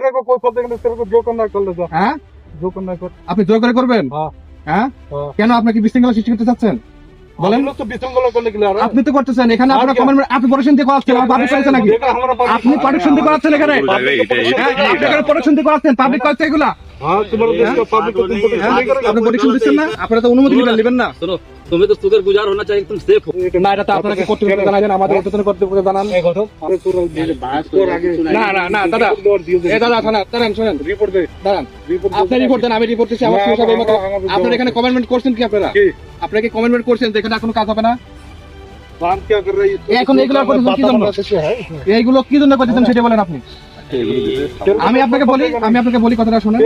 কই জোর করলে হ্যাঁ? জোর আপনি জোর করে করবেন? হ্যাঁ।, হ্যাঁ? কেন আপনাকে বিশৃঙ্খলা সৃষ্টি করতে চাচ্ছেন? আপনি তো করতেছেন এখানে আপনি প্রোডাকশন দিয়ে করাচ্ছেন পাবলিক নাকি? আপনি প্রোডাকশন দিয়ে করাচ্ছেন এখানে? এখানে প্রোডাকশন দিয়ে করাচ্ছেন পাবলিক আমি রিপোর্ট দিচ্ছি আপনার এখানে কমেন্টমেন্ট করছেন কি আপনারা? আপনাকে কমেন্টমেন্ট করছেন এখানে কোনো কাজ হবে না? এইগুলো কি জন্য করতেছেন সেটা বলেন আপনি। আমি আপনাকে বলি আমি আপনাকে বলি কথাটা শুনে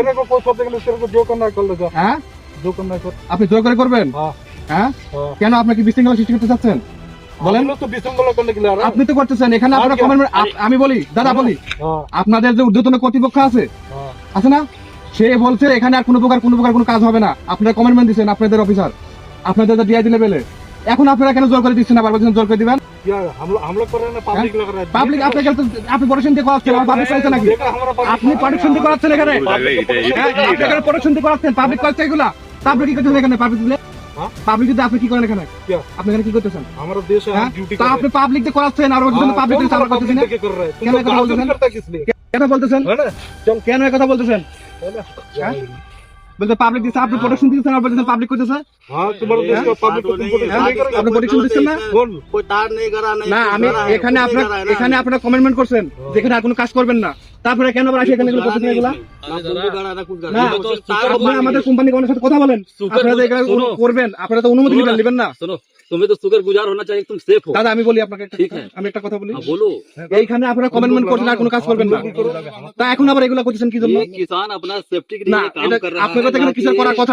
হ্যাঁ? আপনি জোর করে করবেন? হ্যাঁ? হ্যাঁ। কেন আপনাকে বিশৃঙ্খলা সৃষ্টি করতে চাচ্ছেন? আপনি তো করতেছেন এখানে আপনার আমি বলি দাদা বলি। আপনাদের যে ঊর্ধ্বতন কর্তৃপক্ষ আছে আছে না? সে বলছে এখানে আর কোনো প্রকার কোনো প্রকার কোনো কাজ হবে না। আপনারা কমেন্টমেন্ট দিচ্ছেন আপনাদের অফিসার আপনাদের দিয়ে দিলে বেলে। এখন আপনারা কেন জোর করে দিচ্ছেন আবার বলছেন জোর করে দিবেন? হ্যাঁ? হ্যাঁ, আপনি কি করেন এখানে? আপনি এখানে কি করতেছেন? হ্যাঁ? আপনি পাবলিক আর পাবলিক করতেছেন কেন বলতেছেন? কেন কেন কথা বলতেছেন? বলতে পাবলিক দিছে আপনি প্রোডাকশন দিছে হ্যাঁ? হ্যাঁ? না বলতে পাবলিক কইতেছে হ্যাঁ তোমার দেশ পাবলিক কইতেছে আপনি প্রোডাকশন দিছে না? কোন? কই তার নেই গড়া নেই না আমি এখানে আপনি এখানে আপনি কমিটমেন্ট করছেন হ্যাঁ। যেখানে আর কোনো কাজ করবেন না। তারপরে কেন আবার আসি এখানে এগুলো? করতেছেন আপনি আমাদের কোম্পানি। কোন সাথে কথা বলেন। আপনারা করবেন আপনারা তো অনুমতি নেবেন না। শুনো। তুমি তো সুগার গুজার হোনা চাই তুমি সেফ দাদা আমি বলি আপনাকে ঠিক আছে আমি একটা কথা বলি। বলো এইখানে আপনারা কমেন্টমেন্ট করছেন আর কোনো কাজ করবেন না। তা এখন আবার এগুলা করতেছেন কি জন্য? কিষান আপনার সেফটি নিয়ে কাম কর রহা কথা কিষান করার কথা